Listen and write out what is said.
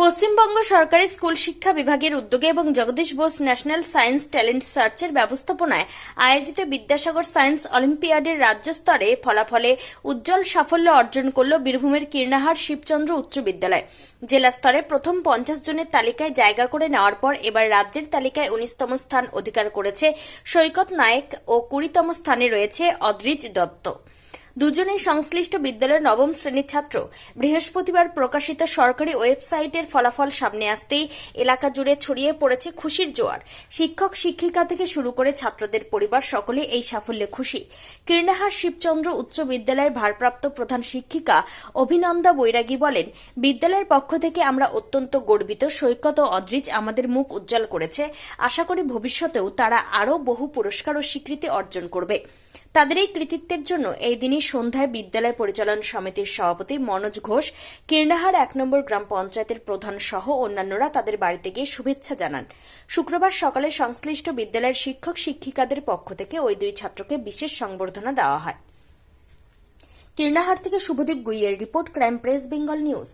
পশ্চিমবঙ্গ সরকারি স্কুল শিক্ষা বিভাগের উদ্যোগে এবং Jagadish Bose national science talent সার্চের ব্যবস্থাপনায় আয়োজিত বিদ্যাসাগর সায়েন্স অলিম্পিয়াডের রাজ্য স্তরে ফলাফলে উজ্জ্বল সাফল্য অর্জন করল বীরভূমের কীর্ণাহার শিবচন্দ্র উচ্চ বিদ্যালয়। জেলা স্তরে প্রথম পঞ্চাশ জনের তালিকায় জায়গা করে নেওয়ার পর এবার রাজ্যের তালিকায় উনিশতম স্থান অধিকার করেছে সৈকত নায়েক ও কুড়িতম স্থানে রয়েছে অদ্রিজ দত্ত। দুজনেই সংশ্লিষ্ট বিদ্যালয়ের নবম শ্রেণির ছাত্র। বৃহস্পতিবার প্রকাশিত সরকারি ওয়েবসাইটের ফলাফল সামনে আসতেই এলাকা জুড়ে ছড়িয়ে পড়েছে খুশির জোয়ার। শিক্ষক, শিক্ষিকা থেকে শুরু করে ছাত্রদের পরিবার সকলে এই সাফল্যে খুশি। কীর্ণাহার শিবচন্দ্র উচ্চ বিদ্যালয়ের ভারপ্রাপ্ত প্রধান শিক্ষিকা অভিনন্দা বৈরাগী বলেন, বিদ্যালয়ের পক্ষ থেকে আমরা অত্যন্ত গর্বিত। সৈকত ও অদ্রিজ আমাদের মুখ উজ্জ্বল করেছে। আশা করি ভবিষ্যতেও তারা আরও বহু পুরস্কার ও স্বীকৃতি অর্জন করবে। তাদের এই কৃতিত্বের জন্য এই দিনই সন্ধ্যায় বিদ্যালয় পরিচালন সমিতির সভাপতি মনোজ ঘোষ কীর্ণাহার এক নম্বর গ্রাম পঞ্চায়েতের প্রধান সহ অন্যান্যরা তাদের বাড়িতে গিয়ে শুভেচ্ছা জানান। শুক্রবার সকালে সংশ্লিষ্ট বিদ্যালয়ের শিক্ষক শিক্ষিকাদের পক্ষ থেকে ওই দুই ছাত্রকে বিশেষ সংবর্ধনা দেওয়া হয়। কীর্ণাহার থেকে Subhadeep গুইয়ের report crime press, Bengal news.